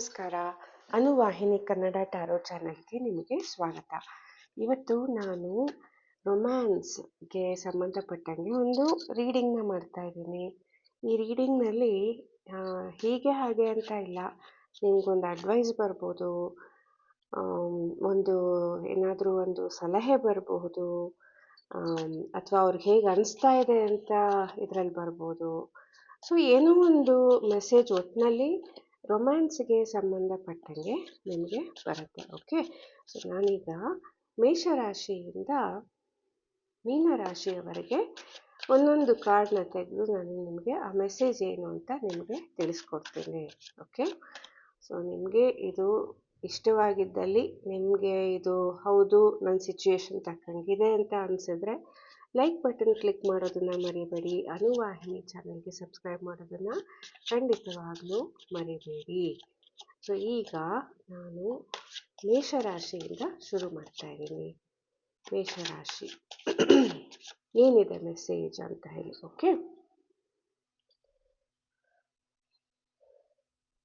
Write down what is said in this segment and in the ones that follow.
ನಮಸ್ಕಾರ. ಅನುವಾಹಿನಿ ಕನ್ನಡ ಟ್ಯಾರೋ ಚಾನಲ್ಗೆ ನಿಮಗೆ ಸ್ವಾಗತ. ಇವತ್ತು ನಾನು ರೊಮ್ಯಾನ್ಸ್ಗೆ ಸಂಬಂಧಪಟ್ಟಂಗೆ ಒಂದು ರೀಡಿಂಗ್ನ ಮಾಡ್ತಾ ಇದ್ದೀನಿ. ಈ ರೀಡಿಂಗ್ನಲ್ಲಿ ಹೀಗೆ ಹಾಗೆ ಅಂತ ಇಲ್ಲ. ನಿಮಗೊಂದು ಅಡ್ವೈಸ್ ಬರ್ಬೋದು ಒಂದು ಏನಾದರೂ ಒಂದು ಸಲಹೆ ಬರಬಹುದು ಅಥವಾ ಅವ್ರಿಗೆ ಹೇಗೆ ಅನಿಸ್ತಾ ಇದೆ ಅಂತ ಇದರಲ್ಲಿ ಬರ್ಬೋದು. ಸೊ, ಏನೋ ಒಂದು ಮೆಸೇಜ್ ಒಟ್ಟಿನಲ್ಲಿ ರೊಮ್ಯಾನ್ಸ್ಗೆ ಸಂಬಂಧಪಟ್ಟಂಗೆ ನಿಮಗೆ ಬರುತ್ತೆ ಓಕೆ? ಸೊ ನಾನೀಗ ಮೇಷರಾಶಿಯಿಂದ ಮೀನರಾಶಿಯವರೆಗೆ ಒಂದೊಂದು ಕಾರ್ಡ್ನ ತೆಗೆದು ನಾನು ನಿಮಗೆ ಆ ಮೆಸೇಜ್ ಏನು ಅಂತ ನಿಮಗೆ ತಿಳಿಸ್ಕೊಡ್ತೀನಿ, ಓಕೆ? ಸೊ ನಿಮಗೆ ಇದು ಇಷ್ಟವಾಗಿದ್ದಲ್ಲಿ ನಿಮಗೆ ಇದು ಹೌದು ನನ್ನ ಸಿಚುವೇಶನ್ ತಕ್ಕಂಗಿದೆ ಅಂತ ಅನಿಸಿದ್ರೆ ಲೈಕ್ ಬಟನ್ ಕ್ಲಿಕ್ ಮಾಡೋದನ್ನು ಮರಿಬೇಡಿ. ಅನುವಾಹಿನಿ ಚಾನಲ್ಗೆ ಸಬ್ಸ್ಕ್ರೈಬ್ ಮಾಡೋದನ್ನು ಖಂಡಿತವಾಗಲೂ ಮರಿಬೇಡಿ. ಸೊ ಈಗ ನಾನು ಮೇಷರಾಶಿಯಿಂದ ಶುರು ಮಾಡ್ತಾ ಇದ್ದೀನಿ. ಮೇಷರಾಶಿ. ಏನಿದೆ ಮೆಸೇಜ್ ಅಂತ ಹೇಳಿ ಓಕೆ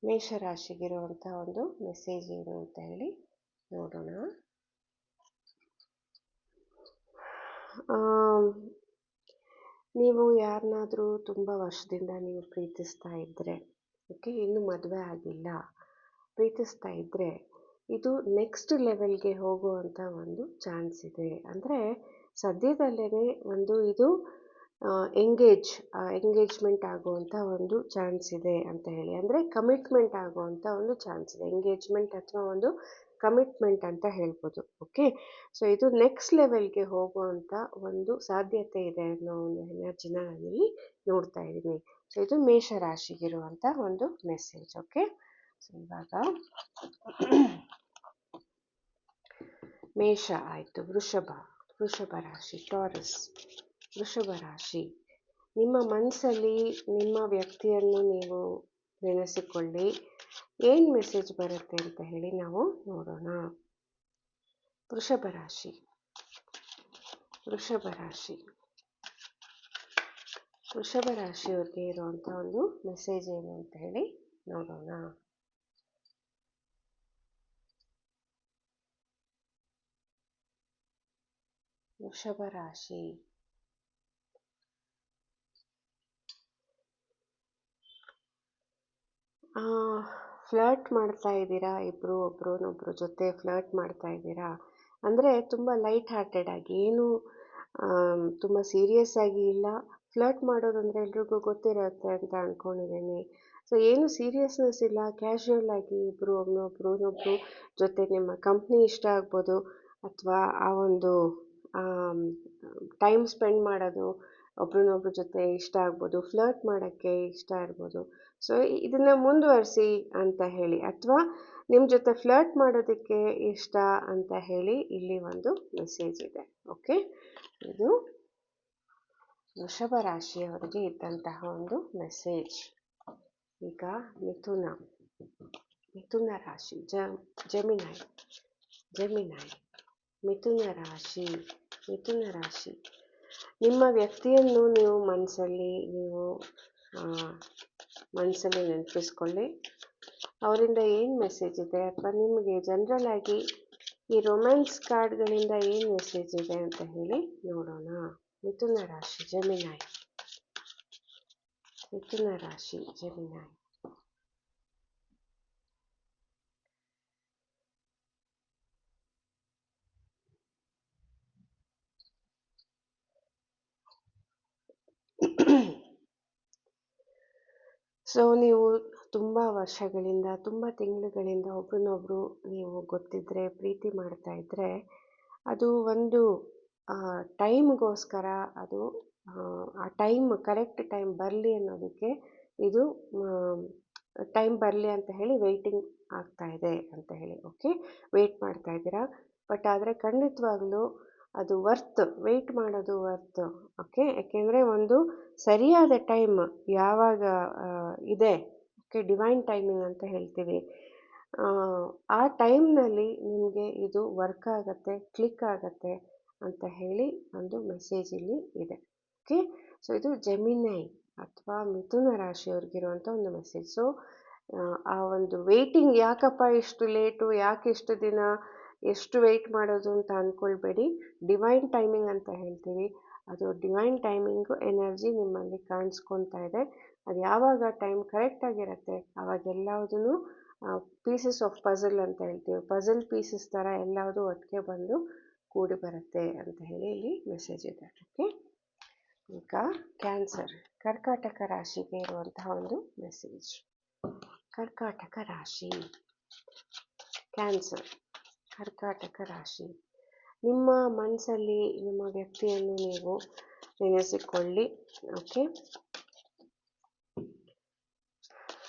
ಮೇಷರಾಶಿಗಿರುವಂಥ ಒಂದು ಮೆಸೇಜ್ ಏನು ಅಂತ ಹೇಳಿ ನೋಡೋಣ. ನೀವು ಯಾರನ್ನಾದರೂ ತುಂಬ ವರ್ಷದಿಂದ ನೀವು ಪ್ರೀತಿಸ್ತಾ ಇದ್ದರೆ ಓಕೆ, ಇನ್ನೂ ಮದುವೆ ಆಗಿಲ್ಲ, ಪ್ರೀತಿಸ್ತಾ ಇದ್ದರೆ ಇದು ನೆಕ್ಸ್ಟ್ ಲೆವೆಲ್ಗೆ ಹೋಗುವಂಥ ಒಂದು ಚಾನ್ಸ್ ಇದೆ. ಅಂದರೆ ಸದ್ಯದಲ್ಲೇ ಒಂದು ಇದು ಎಂಗೇಜ್ ಎಂಗೇಜ್ಮೆಂಟ್ ಆಗುವಂಥ ಒಂದು ಚಾನ್ಸ್ ಇದೆ ಅಂತ ಹೇಳಿ. ಅಂದರೆ ಕಮಿಟ್ಮೆಂಟ್ ಆಗುವಂಥ ಒಂದು ಚಾನ್ಸ್ ಇದೆ. ಎಂಗೇಜ್ಮೆಂಟ್ ಅಥವಾ ಒಂದು ಕಮಿಟ್ಮೆಂಟ್ ಅಂತ ಹೇಳ್ಬೋದು. ಓಕೆ ಸೊ ಇದು ನೆಕ್ಸ್ಟ್ ಲೆವೆಲ್ಗೆ ಹೋಗುವಂಥ ಒಂದು ಸಾಧ್ಯತೆ ಇದೆ ಅನ್ನೋ ಒಂದು ಎನರ್ಜಿನ ನಾನಿಲ್ಲಿ ನೋಡ್ತಾ ಇದ್ದೀನಿ. ಸೊ ಇದು ಮೇಷರಾಶಿಗಿರುವಂಥ ಒಂದು ಮೆಸೇಜ್ ಓಕೆ ಸೊ ಇವಾಗ ಮೇಷ ಆಯಿತು. ವೃಷಭ. ವೃಷಭ ರಾಶಿ. ಟಾರಸ್ ವೃಷಭ ರಾಶಿ ನಿಮ್ಮ ಮನಸ್ಸಲ್ಲಿ ನಿಮ್ಮ ವ್ಯಕ್ತಿಯನ್ನು ನೀವು ನೆನೆಸಿಕೊಳ್ಳಿ. ಏನು ಮೆಸೇಜ್ ಬರುತ್ತೆ ಅಂತ ಹೇಳಿ ನಾವು ನೋಡೋಣ. ವೃಷಭ ರಾಶಿ ವೃಷಭ ರಾಶಿ ವೃಷಭ ರಾಶಿಯವ್ರಿಗೆ ಇರುವಂಥ ಒಂದು ಮೆಸೇಜ್ ಏನು ಅಂತ ಹೇಳಿ ನೋಡೋಣ. ವೃಷಭ ರಾಶಿ ಫ್ಲರ್ಟ್ ಮಾಡ್ತಾ ಇದ್ದೀರಾ? ಇಬ್ಬರು ಒಬ್ರನ್ನೊಬ್ರ ಜೊತೆ ಫ್ಲರ್ಟ್ ಮಾಡ್ತಾ ಇದ್ದೀರಾ? ಅಂದರೆ ತುಂಬ ಲೈಟ್ ಹಾರ್ಟೆಡ್ ಆಗಿ, ಏನು ತುಂಬ ಸೀರಿಯಸ್ ಆಗಿ ಇಲ್ಲ. ಫ್ಲರ್ಟ್ ಮಾಡೋದಂದರೆ ಎಲ್ರಿಗೂ ಗೊತ್ತಿರತ್ತೆ ಅಂತ ಅಂದ್ಕೊಂಡಿದ್ದೀನಿ ಸೊ ಏನು ಸೀರಿಯಸ್ನೆಸ್ ಇಲ್ಲ. ಕ್ಯಾಶುಯಲ್ ಆಗಿ ಇಬ್ಬರು ಒಬ್ರು ಜೊತೆ ನಿಮ್ಮ ಕಂಪ್ನಿ ಇಷ್ಟ ಆಗ್ಬೋದು, ಅಥವಾ ಆ ಒಂದು ಟೈಮ್ ಸ್ಪೆಂಡ್ ಮಾಡೋದು ಒಬ್ರನ್ನೊಬ್ರ ಜೊತೆ ಇಷ್ಟ ಆಗ್ಬೋದು ಫ್ಲರ್ಟ್ ಮಾಡೋಕ್ಕೆ ಇಷ್ಟ ಇರ್ಬೋದು. ಸೊ ಇದನ್ನು ಮುಂದುವರಿಸಿ ಅಂತ ಹೇಳಿ, ಅಥವಾ ನಿಮ್ಮ ಜೊತೆ ಫ್ಲರ್ಟ್ ಮಾಡೋದಕ್ಕೆ ಇಷ್ಟ ಅಂತ ಹೇಳಿ ಇಲ್ಲಿ ಒಂದು ಮೆಸೇಜ್ ಇದೆ ಓಕೆ ಇದು ವೃಷಭ ರಾಶಿಯವರಿಗೆ ಇದ್ದಂತಹ ಒಂದು ಮೆಸೇಜ್ ಈಗ ಮಿಥುನ ಮಿಥುನ ರಾಶಿ, ಜ ಜಮಿನಾಯ್ ಜಮಿನಾಯ್ ಮಿಥುನ ರಾಶಿ ಮಿಥುನ ರಾಶಿ. ನಿಮ್ಮ ವ್ಯಕ್ತಿಯನ್ನು ನೀವು ಮನಸ್ಸಲ್ಲಿ ನೀವು ಮನಸ್ಸಲ್ಲಿ ನೆನಪಿಸ್ಕೊಳ್ಳಿ. ಅವರಿಂದ ಏನು ಮೆಸೇಜ್ ಇದೆ? ಅಥವಾ ನಿಮಗೆ ಜನರಲ್ ಆಗಿ ಈ ರೊಮ್ಯಾನ್ಸ್ ಕಾರ್ಡ್ಗಳಿಂದ ಏನು ಮೆಸೇಜ್ ಇದೆ ಅಂತ ಹೇಳಿ ನೋಡೋಣ. ಮಿಥುನ ರಾಶಿ ಜಮಿನಾಯ್ ಮಿಥುನ ರಾಶಿ ಜಮಿನಾಯ್ ಸೊ ನೀವು ತುಂಬ ವರ್ಷಗಳಿಂದ, ತುಂಬ ತಿಂಗಳುಗಳಿಂದ ಒಬ್ರನ್ನೊಬ್ರು ನೀವು ಗೊತ್ತಿದ್ದರೆ ಪ್ರೀತಿ ಮಾಡ್ತಾ ಇದ್ದರೆ ಅದು ಒಂದು ಟೈಮ್ಗೋಸ್ಕರ ಅದು, ಆ ಟೈಮ್ ಕರೆಕ್ಟ್ ಟೈಮ್ ಬರಲಿ ಅನ್ನೋದಕ್ಕೆ ಇದು ಟೈಮ್ ಬರಲಿ ಅಂತ ಹೇಳಿ ವೆಯ್ಟಿಂಗ್ ಆಗ್ತಾ ಇದೆ ಅಂತ ಹೇಳಿ, ಓಕೆ? ವೆಯ್ಟ್ ಮಾಡ್ತಾ ಇದ್ದೀರಾ? ಬಟ್ ಆದರೆ ಖಂಡಿತವಾಗ್ಲೂ ಅದು ವರ್ತ್ ವೆಯ್ಟ್ ಮಾಡೋದು ವರ್ತ್ ಓಕೆ ಯಾಕೆಂದರೆ ಒಂದು ಸರಿಯಾದ ಟೈಮ್ ಯಾವಾಗ ಇದೆ. ಓಕೆ ಡಿವೈನ್ ಟೈಮಿಂಗ್ ಅಂತ ಹೇಳ್ತೀವಿ. ಆ ಟೈಮ್ನಲ್ಲಿ ನಿಮಗೆ ಇದು ವರ್ಕ್ ಆಗುತ್ತೆ ಕ್ಲಿಕ್ ಆಗುತ್ತೆ ಅಂತ ಹೇಳಿ ಒಂದು ಮೆಸೇಜ್ ಇಲ್ಲಿ ಇದೆ. ಓಕೆ ಸೊ ಇದು ಜಮಿನೈ ಅಥವಾ ಮಿಥುನ ರಾಶಿಯವ್ರಿಗಿರುವಂಥ ಒಂದು ಮೆಸೇಜ್ ಸೊ ಆ ಒಂದು ವೆಯ್ಟಿಂಗ್ ಯಾಕಪ್ಪ ಇಷ್ಟು ಲೇಟು ಯಾಕೆ ಇಷ್ಟು ದಿನ ಎಷ್ಟು ವೆಯ್ಟ್ ಮಾಡೋದು ಅಂತ ಅಂದ್ಕೊಳ್ಬೇಡಿ ಡಿವೈನ್ ಟೈಮಿಂಗ್ ಅಂತ ಹೇಳ್ತೀವಿ. ಅದು ಡಿವೈನ್ ಟೈಮಿಂಗು ಎನರ್ಜಿ ನಿಮ್ಮಲ್ಲಿ ಕಾಣಿಸ್ಕೊತಾ ಇದೆ. ಅದು ಯಾವಾಗ ಟೈಮ್ ಕರೆಕ್ಟಾಗಿರುತ್ತೆ ಆವಾಗೆಲ್ಲದೂ ಪೀಸಸ್ ಆಫ್ ಪಝಲ್ ಅಂತ ಹೇಳ್ತೀವಿ. ಪಝಲ್ ಪೀಸಸ್ ಥರ ಎಲ್ಲವುದು ಒಟ್ಟಿಗೆ ಬಂದು ಕೂಡಿ ಬರುತ್ತೆ ಅಂತ ಹೇಳಿ ಇಲ್ಲಿ ಮೆಸೇಜ್ ಇದೆ. ಓಕೆ ಈಗ ಕ್ಯಾನ್ಸರ್ ಕರ್ಕಾಟಕ ರಾಶಿಗೆ ಇರುವಂತಹ ಒಂದು ಮೆಸೇಜ್ ಕರ್ಕಾಟಕ ರಾಶಿ ಕ್ಯಾನ್ಸರ್ ಕರ್ಕಾಟಕ ರಾಶಿ. ನಿಮ್ಮ ಮನಸ್ಸಲ್ಲಿ ನಿಮ್ಮ ವ್ಯಕ್ತಿಯನ್ನು ನೀವು ನೆನೆಸಿಕೊಳ್ಳಿ, ಓಕೆ?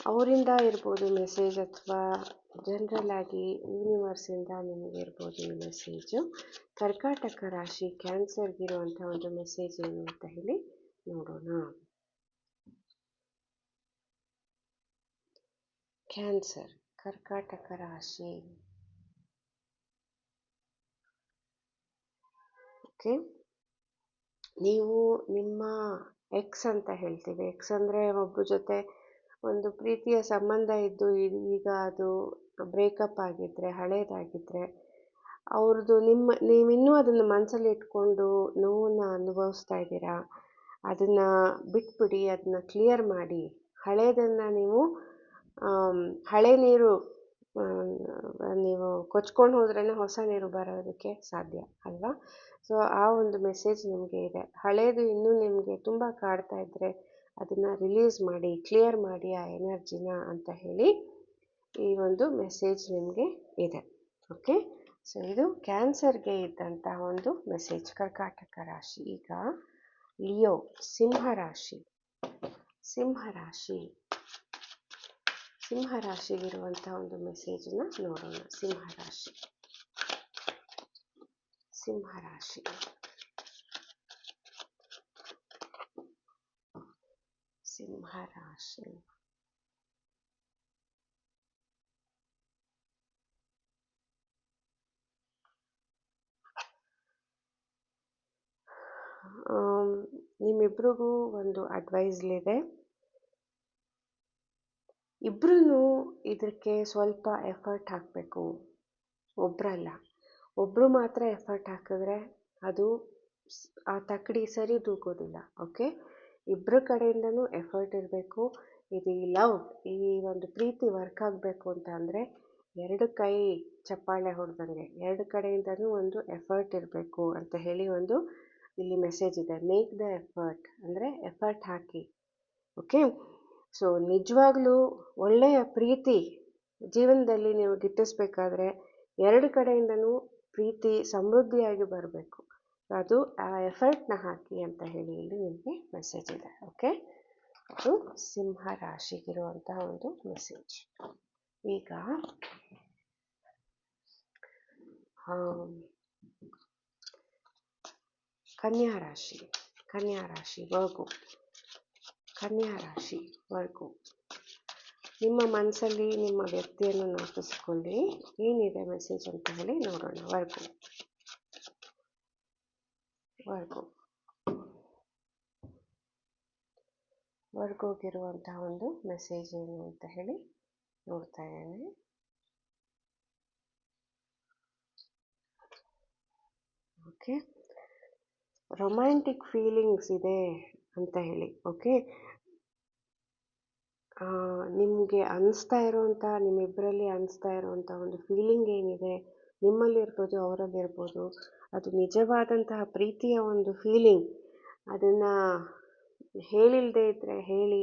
ಅವರಿಂದ ಇರ್ಬೋದು ಮೆಸೇಜ್ ಅಥವಾ ಜನರಲ್ ಆಗಿ ಯೂನಿವರ್ಸಿಂದ ನಿಮಗೆ ಇರ್ಬೋದು ಈ ಮೆಸೇಜು. ಕರ್ಕಾಟಕ ರಾಶಿ ಕ್ಯಾನ್ಸರ್ಗಿರುವಂಥ ಒಂದು ಮೆಸೇಜ್ ಏನು ಅಂತ ಹೇಳಿ ನೋಡೋಣ. ಕ್ಯಾನ್ಸರ್ ಕರ್ಕಾಟಕ ರಾಶಿ. ನೀವು ನಿಮ್ಮ ಎಕ್ಸ್ ಅಂತ ಹೇಳ್ತೀವಿ. ಎಕ್ಸ್ ಅಂದರೆ ಒಬ್ಬರ ಜೊತೆ ಒಂದು ಪ್ರೀತಿಯ ಸಂಬಂಧ ಇದ್ದು ಈಗ ಅದು ಬ್ರೇಕಪ್ ಆಗಿದ್ದರೆ ಹಳೇದಾಗಿದ್ದರೆ ಅವ್ರದ್ದು ನಿಮ್ಮ ನೀವಿನ್ನೂ ಅದನ್ನು ಮನಸ್ಸಲ್ಲಿ ಇಟ್ಕೊಂಡು ನೋವನ್ನು ಅನುಭವಿಸ್ತಾ ಇದ್ದೀರಾ? ಅದನ್ನು ಬಿಟ್ಬಿಡಿ, ಅದನ್ನ ಕ್ಲಿಯರ್ ಮಾಡಿ. ಹಳೇದನ್ನು ನೀವು ಹಳೆ ನೀರು ನೀವು ಕೊಚ್ಕೊಂಡು ಹೋದ್ರೇ ಹೊಸ ನೀರು ಬರೋದಕ್ಕೆ ಸಾಧ್ಯ, ಅಲ್ವಾ? ಸೊ ಆ ಒಂದು ಮೆಸೇಜ್ ನಿಮಗೆ ಇದೆ. ಹಳೇದು ಇನ್ನೂ ನಿಮಗೆ ತುಂಬ ಕಾಡ್ತಾ ಇದ್ದರೆ ಅದನ್ನು ರಿಲೀಸ್ ಮಾಡಿ ಕ್ಲಿಯರ್ ಮಾಡಿ ಆ ಎನರ್ಜಿನ ಅಂತ ಹೇಳಿ ಈ ಒಂದು ಮೆಸೇಜ್ ನಿಮಗೆ ಇದೆ. ಓಕೆ ಸೊ ಇದು ಕ್ಯಾನ್ಸರ್ಗೆ ಇದ್ದಂತಹ ಒಂದು ಮೆಸೇಜ್ ಕರ್ಕಾಟಕ ರಾಶಿ. ಈಗ ಲಿಯೋ, ಸಿಂಹ ರಾಶಿ. ಸಿಂಹ ರಾಶಿ. ಸಿಂಹ ರಾಶಿಗಿರುವಂತಹ ಒಂದು ಮೆಸೇಜನ್ನ ನೋಡೋಣ. ಸಿಂಹ ರಾಶಿ ಸಿಂಹ ರಾಶಿ ಸಿಂಹ ರಾಶಿ ನಿಮ್ಮಿಬ್ರಿಗೂ ಒಂದು ಅಡ್ವೈಸ್ಲಿದೆ ಇಬ್ಬರೂ ಇದಕ್ಕೆ ಸ್ವಲ್ಪ ಎಫರ್ಟ್ ಹಾಕಬೇಕು. ಒಬ್ಬರಲ್ಲ ಒಬ್ಬರು ಮಾತ್ರ ಎಫರ್ಟ್ ಹಾಕಿದ್ರೆ ಅದು ಆ ತಕ್ಕಡಿ ಸರಿ ತೂಗೋದಿಲ್ಲ ಓಕೆ ಇಬ್ಬರ ಕಡೆಯಿಂದನೂ ಎಫರ್ಟ್ ಇರಬೇಕು. ಇದು ಈ ಲವ್, ಈ ಒಂದು ಪ್ರೀತಿ ವರ್ಕ್ ಆಗಬೇಕು ಅಂತ ಅಂದರೆ ಎರಡು ಕೈ ಚಪ್ಪಾಳೆ ಹೊಡೆದಂಗೆ, ಎರಡು ಕಡೆಯಿಂದನೂ ಒಂದು ಎಫರ್ಟ್ ಇರಬೇಕು ಅಂತ ಹೇಳಿ ಒಂದು ಇಲ್ಲಿ ಮೆಸೇಜ್ ಇದೆ. ಮೇಕ್ ದ ಎಫರ್ಟ್ ಅಂದರೆ ಎಫರ್ಟ್ ಹಾಕಿ ಓಕೆ ಸೊ ನಿಜವಾಗ್ಲೂ ಒಳ್ಳೆಯ ಪ್ರೀತಿ ಜೀವನದಲ್ಲಿ ನೀವು ಗಿಟ್ಟಿಸ್ಬೇಕಾದ್ರೆ ಎರಡು ಕಡೆಯಿಂದನೂ ಪ್ರೀತಿ ಸಮೃದ್ಧಿಯಾಗಿ ಬರಬೇಕು. ಅದು ಆ ಎಫರ್ಟ್ನ ಹಾಕಿ ಅಂತ ಹೇಳಿ ಇಲ್ಲಿ ನಿಮಗೆ ಮೆಸೇಜ್ ಇದೆ ಓಕೆ ಅದು ಸಿಂಹ ರಾಶಿಗಿರುವಂತಹ ಒಂದು ಮೆಸೇಜ್ ಈಗ ಕನ್ಯಾ ರಾಶಿ ಕನ್ಯಾ ರಾಶಿ ವರ್ಗು ಕನ್ಯಾ ರಾಶಿ ವರ್ಗು. ನಿಮ್ಮ ಮನಸ್ಸಲ್ಲಿ ನಿಮ್ಮ ವ್ಯಕ್ತಿಯನ್ನು ಜ್ಞಾಪಿಸ್ಕೊಳ್ಳಿ ಏನಿದೆ ಮೆಸೇಜ್ ಅಂತ ಹೇಳಿ ನೋಡೋಣ. ವರ್ಗು. ವರ್ಗು. ವರ್ಗೋಗಿರುವಂತಹ ಒಂದು ಮೆಸೇಜ್ ಏನು ಅಂತ ಹೇಳಿ ನೋಡ್ತಾ ಇದ್ದೇನೆ. ಓಕೆ ರೊಮ್ಯಾಂಟಿಕ್ ಫೀಲಿಂಗ್ಸ್ ಇದೆ. ಅಂತ ಹೇಳಿ, ಓಕೆ? ನಿಮಗೆ ಅನಿಸ್ತಾ ಇರೋವಂಥ ನಿಮ್ಮಿಬ್ಬರಲ್ಲಿ ಅನಿಸ್ತಾ ಇರೋವಂಥ ಒಂದು ಫೀಲಿಂಗ್ ಏನಿದೆ? ನಿಮ್ಮಲ್ಲಿ ಇರ್ಬೋದು, ಅವರಲ್ಲಿ ಇರ್ಬೋದು, ಅದು ನಿಜವಾದಂತಹ ಪ್ರೀತಿಯ ಒಂದು ಫೀಲಿಂಗ್ ಅದನ್ನು ಹೇಳಿಲ್ಲದೆ ಇದ್ದರೆ ಹೇಳಿ,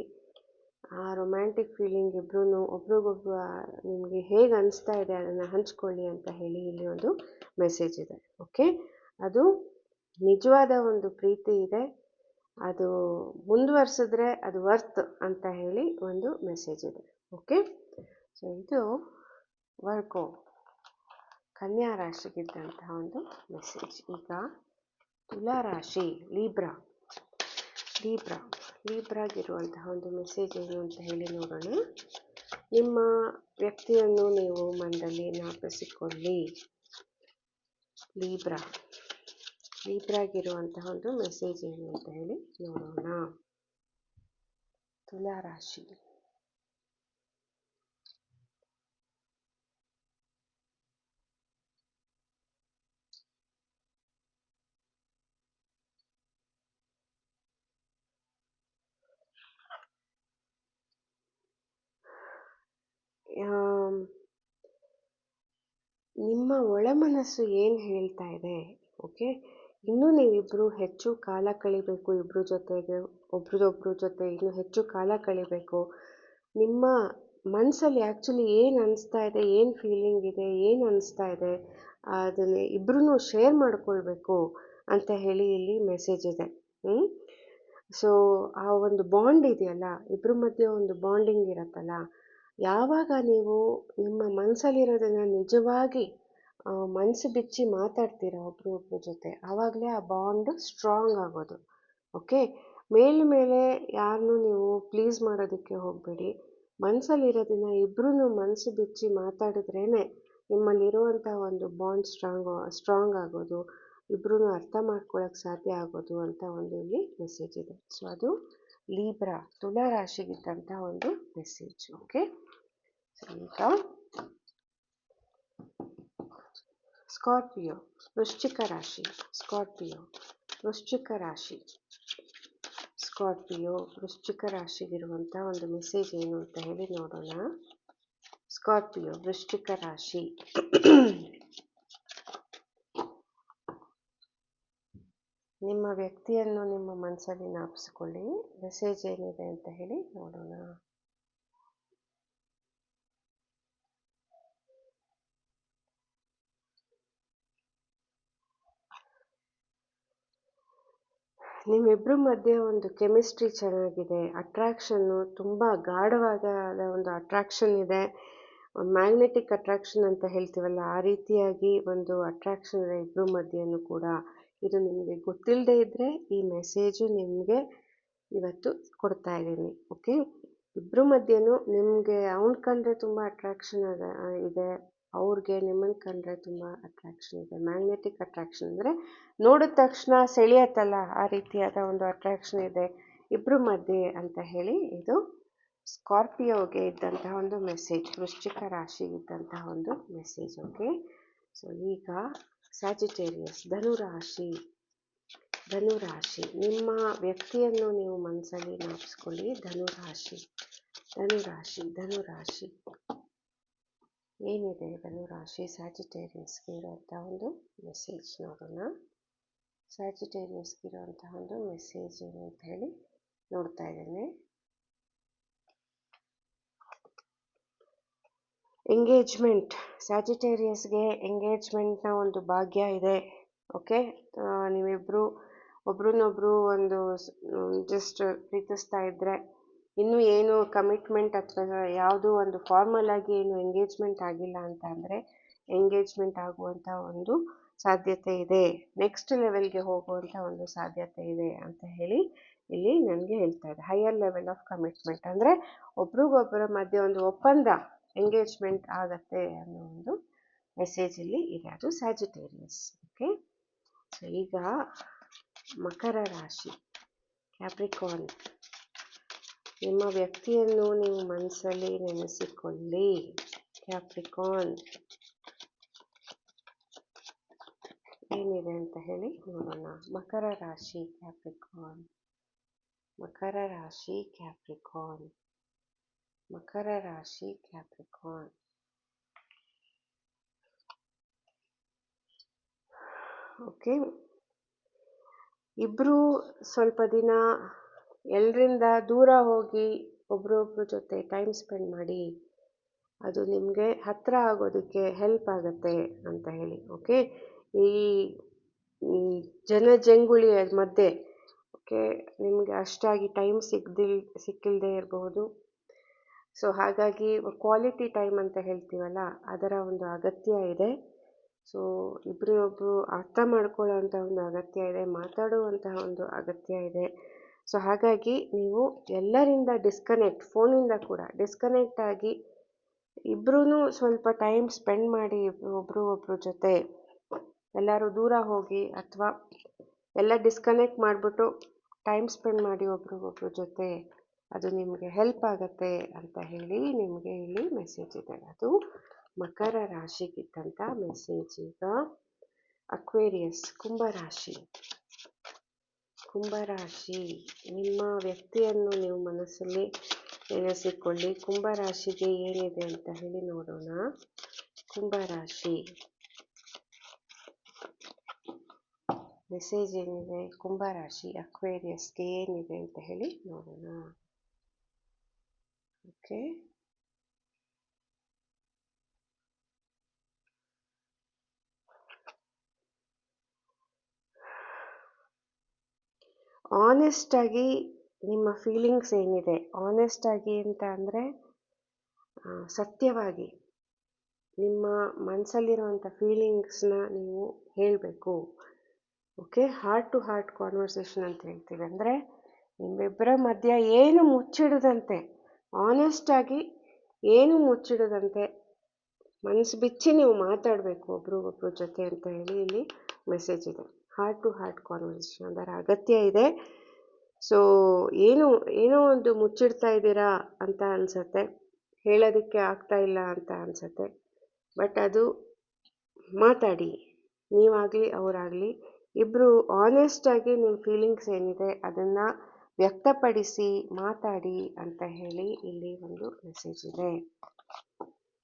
ಆ ರೊಮ್ಯಾಂಟಿಕ್ ಫೀಲಿಂಗ್ ಇಬ್ಬರೂ ಒಬ್ರಿಗೊಬ್ರು ನಿಮಗೆ ಹೇಗೆ ಅನಿಸ್ತಾ ಇದೆ, ಅದನ್ನು ಹಂಚ್ಕೊಳ್ಳಿ ಅಂತ ಹೇಳಿ ಇಲ್ಲಿ ಒಂದು ಮೆಸೇಜ್ ಇದೆ, ಓಕೆ? ಅದು ನಿಜವಾದ ಒಂದು ಪ್ರೀತಿ ಇದೆ. ಅದು ಮುಂದುವರ್ಸಿದ್ರೆ ಅದು ವರ್ತ್ ಅಂತ ಹೇಳಿ ಒಂದು ಮೆಸೇಜ್ ಇದೆ. ಓಕೆ ಸೊ ಇದು ವರ್ಕೋ ಕನ್ಯಾ ರಾಶಿಗಿದ್ದಂತಹ ಒಂದು ಮೆಸೇಜ್ ಈಗ ತುಲಾ ರಾಶಿ ಲೀಬ್ರಾ ಲೀಬ್ರಾ ಲೀಬ್ರಾಗಿರುವಂತಹ ಒಂದು ಮೆಸೇಜ್ ಏನು ಅಂತ ಹೇಳಿ ನೋಡೋಣ. ನಿಮ್ಮ ವ್ಯಕ್ತಿಯನ್ನು ನೀವು ಮನದಲ್ಲಿ ಜ್ಞಾಪಿಸಿಕೊಳ್ಳಿ ಲೀಬ್ರಾ ಇದ್ರಾಗಿರುವಂತಹ ಒಂದು ಮೆಸೇಜ್ ಏನು ಅಂತ ಹೇಳಿ ನೋಡೋಣ. ತುಲಾ ತುಲಾರಾಶಿ ನಿಮ್ಮ ಒಳ ಮನಸ್ಸು ಏನು ಹೇಳ್ತಾ ಇದೆ? ಓಕೆ? ಇನ್ನೂ ನೀವಿಬ್ಬರು ಹೆಚ್ಚು ಕಾಲ ಕಳಿಬೇಕು ಇಬ್ಬರ ಜೊತೆಗೆ, ಒಬ್ರದೊಬ್ರ ಜೊತೆ ಇನ್ನೂ ಹೆಚ್ಚು ಕಾಲ ಕಳಿಬೇಕು. ನಿಮ್ಮ ಮನಸ್ಸಲ್ಲಿ ಆ್ಯಕ್ಚುಲಿ ಏನು ಅನಿಸ್ತಾ ಇದೆ, ಏನು ಫೀಲಿಂಗ್ ಇದೆ, ಏನು ಅನಿಸ್ತಾ ಇದೆ, ಅದನ್ನು ಇಬ್ಬರೂ ಶೇರ್ ಮಾಡಿಕೊಳ್ಬೇಕು ಅಂತ ಹೇಳಿ ಇಲ್ಲಿ ಮೆಸೇಜ್ ಇದೆ. ಹ್ಞೂ ಸೊ ಆ ಒಂದು ಬಾಂಡ್ ಇದೆಯಲ್ಲ ಇಬ್ಬರ ಮಧ್ಯೆ ಒಂದು ಬಾಂಡಿಂಗ್ ಇರುತ್ತಲ್ಲ, ಯಾವಾಗ ನೀವು ನಿಮ್ಮ ಮನಸ್ಸಲ್ಲಿರೋದನ್ನು ನಿಜವಾಗಿ ಮನಸ್ಸು ಬಿಚ್ಚಿ ಮಾತಾಡ್ತೀರಾ ಒಬ್ರು ಒಬ್ರ ಜೊತೆ? ಆವಾಗಲೇ ಆ ಬಾಂಡ್ ಸ್ಟ್ರಾಂಗ್ ಆಗೋದು. ಓಕೆ ಮೇಲ್ಮೇಲೆ ಮೇಲೆ ಯಾರನ್ನೂ ನೀವು ಪ್ಲೀಸ್ ಮಾಡೋದಕ್ಕೆ ಹೋಗಬೇಡಿ. ಮನಸ್ಸಲ್ಲಿರೋದನ್ನ ಇಬ್ರೂ ಮನಸ್ಸು ಬಿಚ್ಚಿ ಮಾತಾಡಿದ್ರೇ ನಿಮ್ಮಲ್ಲಿರುವಂಥ ಒಂದು ಬಾಂಡ್ ಸ್ಟ್ರಾಂಗ್ ಸ್ಟ್ರಾಂಗ್ ಆಗೋದು ಇಬ್ಬರೂ ಅರ್ಥ ಮಾಡ್ಕೊಳಕ್ಕೆ ಸಾಧ್ಯ ಆಗೋದು ಅಂತ ಒಂದು ಇಲ್ಲಿ ಮೆಸೇಜ್ ಇದೆ. ಸೊ ಅದು ಲೀಬ್ರಾ ತುಲಾ ರಾಶಿಗಿದ್ದಂಥ ಒಂದು ಮೆಸೇಜ್ ಓಕೆ ಈಗ ಸ್ಕಾರ್ಪಿಯೋ ವೃಶ್ಚಿಕ ರಾಶಿ ಸ್ಕಾರ್ಪಿಯೋ ವೃಶ್ಚಿಕ ರಾಶಿ ಸ್ಕಾರ್ಪಿಯೋ ವೃಶ್ಚಿಕ ರಾಶಿಗಿರುವಂಥ ಒಂದು ಮೆಸೇಜ್ ಏನು ಅಂತ ಹೇಳಿ ನೋಡೋಣ. ಸ್ಕಾರ್ಪಿಯೋ ವೃಶ್ಚಿಕ ರಾಶಿ ನಿಮ್ಮ ವ್ಯಕ್ತಿಯನ್ನು ನಿಮ್ಮ ಮನಸ್ಸಲ್ಲಿ ನಾಪಿಸ್ಕೊಳ್ಳಿ ಮೆಸೇಜ್ ಏನಿದೆ ಅಂತ ಹೇಳಿ ನೋಡೋಣ. ನಿಮ್ಮಿಬ್ಬರ ಮಧ್ಯೆ ಒಂದು ಕೆಮಿಸ್ಟ್ರಿ ಚೆನ್ನಾಗಿದೆ ಅಟ್ರಾಕ್ಷನ್ನು ತುಂಬ ಗಾಢವಾದ ಒಂದು ಅಟ್ರಾಕ್ಷನ್ ಇದೆ. ಮ್ಯಾಗ್ನೆಟಿಕ್ ಅಟ್ರಾಕ್ಷನ್ ಅಂತ ಹೇಳ್ತೀವಲ್ಲ, ಆ ರೀತಿಯಾಗಿ ಒಂದು ಅಟ್ರಾಕ್ಷನ್ ಇದೆ ಇಬ್ಬರ ಮಧ್ಯೆಯೂ ಕೂಡ ಇದು ನಿಮಗೆ ಗೊತ್ತಿಲ್ಲದೆ ಇದ್ದರೆ ಈ ಮೆಸೇಜು ನಿಮಗೆ ಇವತ್ತು ಕೊಡ್ತಾ ಇದ್ದೀನಿ ಓಕೆ ಇಬ್ಬರ ಮಧ್ಯೆಯೂ ನಿಮಗೆ ಅವ್ನ ಕಂಡ್ರೆ ತುಂಬ ಅಟ್ರಾಕ್ಷನ್ ಅದ ಇದೆ. ಅವ್ರಿಗೆ ನಿಮ್ಮನ್ನು ಕಂಡ್ರೆ ತುಂಬ ಅಟ್ರಾಕ್ಷನ್ ಇದೆ. ಮ್ಯಾಗ್ನೆಟಿಕ್ ಅಟ್ರಾಕ್ಷನ್ ಅಂದರೆ ನೋಡಿದ ತಕ್ಷಣ ಸೆಳೆಯತ್ತಲ್ಲ, ಆ ರೀತಿಯಾದ ಒಂದು ಅಟ್ರಾಕ್ಷನ್ ಇದೆ. ಇಬ್ಬರ ಮಧ್ಯೆ ಅಂತ ಹೇಳಿ ಇದು ಸ್ಕಾರ್ಪಿಯೋಗೆ ಇದ್ದಂತಹ ಒಂದು ಮೆಸೇಜ್ ವೃಶ್ಚಿಕ ರಾಶಿಗಿದ್ದಂತಹ ಒಂದು ಮೆಸೇಜ್ ಓಕೆ ಸೊ ಈಗ ಸ್ಯಾಜಿಟೇರಿಯಸ್ ಧನುರಾಶಿ ಧನುರಾಶಿ ನಿಮ್ಮ ವ್ಯಕ್ತಿಯನ್ನು ನೀವು ಮನಸ್ಸಲ್ಲಿ ಜ್ಞಾಪಿಸ್ಕೊಳ್ಳಿ ಧನುರಾಶಿ ಧನುರಾಶಿ ಧನುರಾಶಿ ಏನಿದೆ ಧನುರಾಶಿ ಸ್ಯಾಜಿಟೇರಿಯಸ್ಗೆ ಇರುವಂಥ ಒಂದು ಮೆಸೇಜ್ ನೋಡೋಣ. ಸ್ಯಾಜಿಟೇರಿಯಸ್ಗೆ ಇರುವಂತಹ ಒಂದು ಮೆಸೇಜ್ ಏನು ಅಂತ ಹೇಳಿ ನೋಡ್ತಾ ಇದ್ದೇನೆ. ಎಂಗೇಜ್ಮೆಂಟ್ ಸ್ಯಾಜಿಟೇರಿಯಸ್ಗೆ ಎಂಗೇಜ್ಮೆಂಟ್ನ ಒಂದು ಭಾಗ್ಯ ಇದೆ. ಓಕೆ ನೀವಿಬ್ಬರು ಒಬ್ರನ್ನೊಬ್ರು ಒಂದು ಜಸ್ಟ್ ಪ್ರೀತಿಸ್ತಾ ಇದ್ದರೆ ಇನ್ನೂ ಏನು ಕಮಿಟ್ಮೆಂಟ್ ಅಥವಾ ಯಾವುದೂ ಒಂದು ಫಾರ್ಮಲ್ ಆಗಿ ಏನು ಎಂಗೇಜ್ಮೆಂಟ್ ಆಗಿಲ್ಲ ಅಂತ ಅಂದರೆ ಎಂಗೇಜ್ಮೆಂಟ್ ಆಗುವಂಥ ಒಂದು ಸಾಧ್ಯತೆ ಇದೆ. ನೆಕ್ಸ್ಟ್ ಲೆವೆಲ್ಗೆ ಹೋಗುವಂಥ ಒಂದು ಸಾಧ್ಯತೆ ಇದೆ ಅಂತ ಹೇಳಿ ಇಲ್ಲಿ ನನಗೆ ಹೇಳ್ತಾ ಇದೆ ಹೈಯರ್ ಲೆವೆಲ್ ಆಫ್ ಕಮಿಟ್ಮೆಂಟ್ ಅಂದರೆ ಒಬ್ರಿಗೊಬ್ಬರ ಮಧ್ಯೆ ಒಂದು ಒಪ್ಪಂದ ಎಂಗೇಜ್ಮೆಂಟ್ ಆಗತ್ತೆ ಅನ್ನೋ ಒಂದು ಮೆಸೇಜ್ ಇಲ್ಲಿ ಇದೆ. ಅದು ಸ್ಯಾಜಿಟೇರಿಯಸ್ ಓಕೆ ಸೊ ಈಗ ಮಕರ ರಾಶಿ ಕ್ಯಾಪ್ರಿಕಾನ್ ನಿಮ್ಮ ವ್ಯಕ್ತಿಯನ್ನು ನೀವು ಮನಸ್ಸಲ್ಲಿ ನೆನೆಸಿಕೊಳ್ಳಿ ಕ್ಯಾಪ್ರಿಕಾನ್ ಏನಿದೆ ಅಂತ ಹೇಳಿ ನೋಡೋಣ ಮಕರ ರಾಶಿ ಕ್ಯಾಪ್ರಿಕಾನ್ ಮಕರ ರಾಶಿ ಕ್ಯಾಪ್ರಿಕಾನ್ ಮಕರ ರಾಶಿ ಕ್ಯಾಪ್ರಿಕಾನ್ ಓಕೆ ಇಬ್ಬರು ಸ್ವಲ್ಪ ದಿನ ಎಲ್ಲರಿಂದ ದೂರ ಹೋಗಿ ಒಬ್ರೊಬ್ರ ಜೊತೆ ಟೈಮ್ ಸ್ಪೆಂಡ್ ಮಾಡಿ, ಅದು ನಿಮಗೆ ಹತ್ತಿರ ಆಗೋದಕ್ಕೆ ಹೆಲ್ಪ್ ಆಗುತ್ತೆ ಅಂತ ಹೇಳಿ ಓಕೆ ಈ ಜನ ಜನಜಂಗುಳಿಯ ಮಧ್ಯೆ ಓಕೆ ನಿಮಗೆ ಅಷ್ಟಾಗಿ ಟೈಮ್ ಸಿಗ್ದಿಲ್ ಸಿಕ್ಕಿಲ್ಲದೆ ಇರಬಹುದು ಸೊ ಹಾಗಾಗಿ ಕ್ವಾಲಿಟಿ ಟೈಮ್ ಅಂತ ಹೇಳ್ತೀವಲ್ಲ, ಅದರ ಒಂದು ಅಗತ್ಯ ಇದೆ. ಸೊ ಇಬ್ಬರೊಬ್ಬರು ಅರ್ಥ ಮಾಡ್ಕೊಳ್ಳೋವಂಥ ಒಂದು ಅಗತ್ಯ ಇದೆ, ಮಾತಾಡುವಂತಹ ಒಂದು ಅಗತ್ಯ ಇದೆ. ಸೊ ಹಾಗಾಗಿ ನೀವು ಎಲ್ಲರಿಂದ ಡಿಸ್ಕನೆಕ್ಟ್ ಫೋನಿಂದ ಕೂಡ ಡಿಸ್ಕನೆಕ್ಟ್ ಆಗಿ ಇಬ್ಬರೂ ಸ್ವಲ್ಪ ಟೈಮ್ ಸ್ಪೆಂಡ್ ಮಾಡಿ ಒಬ್ಬರು ಒಬ್ಬರ ಜೊತೆ ಎಲ್ಲರೂ ದೂರ ಹೋಗಿ ಅಥವಾ ಎಲ್ಲ ಡಿಸ್ಕನೆಕ್ಟ್ ಮಾಡಿಬಿಟ್ಟು ಟೈಮ್ ಸ್ಪೆಂಡ್ ಮಾಡಿ ಒಬ್ರು ಒಬ್ರ ಜೊತೆ ಅದು ನಿಮಗೆ ಹೆಲ್ಪ್ ಆಗುತ್ತೆ ಅಂತ ಹೇಳಿ ನಿಮಗೆ ಇಲ್ಲಿ ಮೆಸೇಜ್ ಇದೆ. ಅದು ಮಕರ ರಾಶಿಗಿದ್ದಂಥ ಮೆಸೇಜ್ ಈಗ ಅಕ್ವೇರಿಯಸ್ ಕುಂಭರಾಶಿ ಕುಂಭರಾಶಿ ನಿಮ್ಮ ವ್ಯಕ್ತಿಯನ್ನು ನೀವು ಮನಸ್ಸಲ್ಲಿ ನೆನೆಸಿಕೊಳ್ಳಿ ಕುಂಭರಾಶಿಗೆ ಏನಿದೆ ಅಂತ ಹೇಳಿ ನೋಡೋಣ. ಕುಂಭರಾಶಿ ಮೆಸೇಜ್ ಏನಿದೆ? ಕುಂಭರಾಶಿ ಅಕ್ವೇರಿಯಸ್ಗೆ ಏನಿದೆ ಅಂತ ಹೇಳಿ ನೋಡೋಣ. ಓಕೆ. ಆನೆಸ್ಟಾಗಿ ನಿಮ್ಮ ಫೀಲಿಂಗ್ಸ್ ಏನಿದೆ? ಆನೆಸ್ಟಾಗಿ ಅಂತ ಅಂದರೆ ಸತ್ಯವಾಗಿ ನಿಮ್ಮ ಮನಸ್ಸಲ್ಲಿರುವಂಥ ಫೀಲಿಂಗ್ಸ್ನ ನೀವು ಹೇಳಬೇಕು. Okay heart to heart conversation ಅಂತ ಹೇಳ್ತೀವಿ. ಅಂದರೆ ನಿಮ್ಮಿಬ್ಬರ ಮಧ್ಯ ಏನು ಮುಚ್ಚಿಡದಂತೆ ಆನೆಸ್ಟಾಗಿ ಏನು ಮುಚ್ಚಿಡದಂತೆ ಮನಸ್ಸು ಬಿಚ್ಚಿ ನೀವು ಮಾತಾಡಬೇಕು ಒಬ್ರಿಗೊಬ್ರು ಒಬ್ರ ಜೊತೆ ಅಂತ ಹೇಳಿ ಇಲ್ಲಿ ಮೆಸೇಜ್ ಇದೆ. ಹಾರ್ಟ್ ಟು ಹಾರ್ಟ್ ಕಾನ್ವರ್ಸೇಷನ್ ಅದರ ಅಗತ್ಯ ಇದೆ. ಸೊ ಏನು, ಏನೋ ಒಂದು ಮುಚ್ಚಿಡ್ತಾ ಇದ್ದೀರಾ ಅಂತ ಅನಿಸತ್ತೆ. ಹೇಳೋದಕ್ಕೆ ಆಗ್ತಾ ಇಲ್ಲ ಅಂತ ಅನಿಸತ್ತೆ. ಬಟ್ ಅದು ಮಾತಾಡಿ. ನೀವಾಗಲಿ, ಅವರಾಗಲಿ ಇಬ್ಬರು ಆನೆಸ್ಟಾಗಿ ನಿಮ್ಮ ಫೀಲಿಂಗ್ಸ್ ಏನಿದೆ ಅದನ್ನು ವ್ಯಕ್ತಪಡಿಸಿ, ಮಾತಾಡಿ ಅಂತ ಹೇಳಿ ಇಲ್ಲಿ ಒಂದು ಮೆಸೇಜ್ ಇದೆ.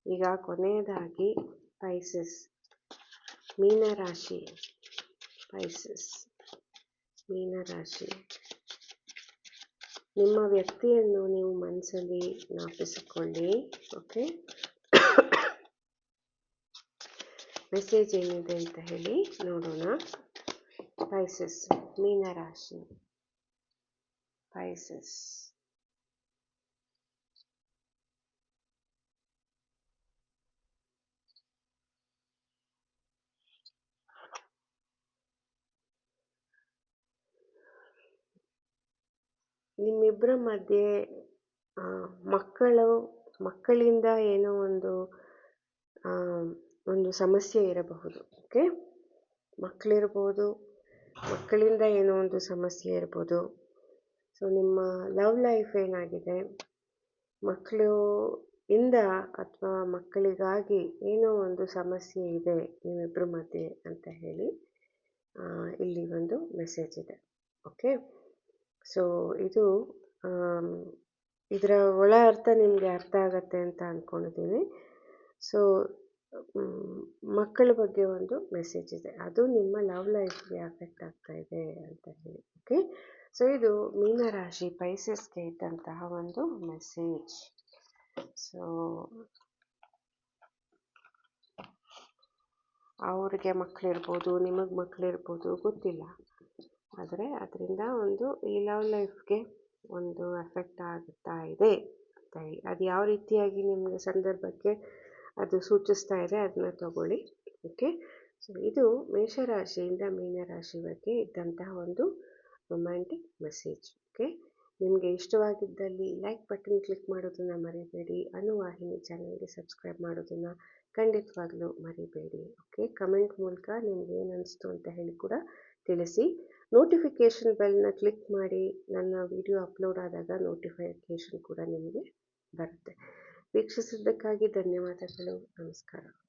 ಈಗ ಕೊನೆಯದಾಗಿ ಪೈಸಸ್ ಮೀನರಾಶಿ. ಪೈಸಸ್ ಮೀನರಾಶಿ. ನಿಮ್ಮ ವ್ಯಕ್ತಿಯನ್ನು ನೀವು ಮನಸ್ಸಲ್ಲಿ ಜ್ಞಾಪಿಸಿಕೊಳ್ಳಿ ಓಕೆ ಮೆಸೇಜ್ ಏನಿದೆ ಅಂತ ಹೇಳಿ ನೋಡೋಣ. ಪೈಸಸ್ ಮೀನರಾಶಿ. ಪೈಸಸ್ ನಿಮ್ಮಿಬ್ಬರ ಮಧ್ಯೆ ಮಕ್ಕಳು, ಮಕ್ಕಳಿಂದ ಏನೋ ಒಂದು ಒಂದು ಸಮಸ್ಯೆ ಇರಬಹುದು ಓಕೆ ಮಕ್ಕಳಿರ್ಬೋದು ಮಕ್ಕಳಿಂದ ಏನೋ ಒಂದು ಸಮಸ್ಯೆ ಇರ್ಬೋದು ಸೊ ನಿಮ್ಮ ಲವ್ ಲೈಫ್ ಏನಾಗಿದೆ? ಮಕ್ಕಳು ಇಂದ ಅಥವಾ ಮಕ್ಕಳಿಗಾಗಿ ಏನೋ ಒಂದು ಸಮಸ್ಯೆ ಇದೆ ನಿಮ್ಮಿಬ್ಬರ ಮಧ್ಯೆ ಅಂತ ಹೇಳಿ ಇಲ್ಲಿ ಒಂದು ಮೆಸೇಜ್ ಇದೆ ಓಕೆ ಸೊ ಇದು ಇದರ ಒಳ ಅರ್ಥ ನಿಮಗೆ ಅರ್ಥ ಆಗತ್ತೆ ಅಂತ ಅಂದ್ಕೊಂಡಿದ್ದೀನಿ ಸೊ ಮಕ್ಕಳ ಬಗ್ಗೆ ಒಂದು ಮೆಸೇಜ್ ಇದೆ. ಅದು ನಿಮ್ಮ ಲವ್ ಲೈಫ್ಗೆ ಅಫೆಕ್ಟ್ ಆಗ್ತಾ ಇದೆ ಅಂತ ಹೇಳಿ ಓಕೆ ಸೊ ಇದು ಮೀನರಾಶಿ ಪೈಸಸ್ಗೆ ಇದ್ದಂತಹ ಒಂದು ಮೆಸೇಜ್ ಸೊ ಅವ್ರಿಗೆ ಮಕ್ಕಳಿರ್ಬೋದು ನಿಮಗೆ ಮಕ್ಕಳಿರ್ಬೋದು ಗೊತ್ತಿಲ್ಲ. ಆದರೆ ಅದರಿಂದ ಒಂದು ಈ ಲವ್ ಲೈಫ್ಗೆ ಒಂದು ಎಫೆಕ್ಟ್ ಆಗುತ್ತಾ ಇದೆ ಅಂತ ಹೇಳಿ. ಅದು ಯಾವ ರೀತಿಯಾಗಿ ನಿಮಗೆ ಸಂದರ್ಭಕ್ಕೆ ಅದು ಸೂಚಿಸ್ತಾ ಇದೆ ಅದನ್ನ ತಗೊಳ್ಳಿ. ಓಕೆ ಸೊ ಇದು ಮೇಷರಾಶಿಯಿಂದ ಬಗ್ಗೆ ಇದ್ದಂತಹ ಒಂದು ರೊಮ್ಯಾಂಟಿಕ್ ಮೆಸೇಜ್ ಓಕೆ ನಿಮಗೆ ಇಷ್ಟವಾಗಿದ್ದಲ್ಲಿ ಲೈಕ್ ಬಟನ್ ಕ್ಲಿಕ್ ಮಾಡೋದನ್ನು ಮರಿಬೇಡಿ. ಅನುವಾಹಿನಿ ಚಾನಲ್ಗೆ ಸಬ್ಸ್ಕ್ರೈಬ್ ಮಾಡೋದನ್ನು ಖಂಡಿತವಾಗ್ಲೂ ಮರಿಬೇಡಿ. ಓಕೆ ಕಮೆಂಟ್ ಮೂಲಕ ನಿಮ್ಗೆ ಏನು ಅನಿಸ್ತು ಅಂತ ಹೇಳಿ ಕೂಡ ತಿಳಿಸಿ. ನೋಟಿಫಿಕೇಷನ್ ಬೆಲ್ನ ಕ್ಲಿಕ್ ಮಾಡಿ ನನ್ನ ವಿಡಿಯೋ ಅಪ್ಲೋಡ್ ಆದಾಗ ನೋಟಿಫಿಕೇಷನ್ ಕೂಡ ನಿಮಗೆ ಬರುತ್ತೆ. ವೀಕ್ಷಿಸಿದ್ದಕ್ಕಾಗಿ ಧನ್ಯವಾದಗಳು. ನಮಸ್ಕಾರ.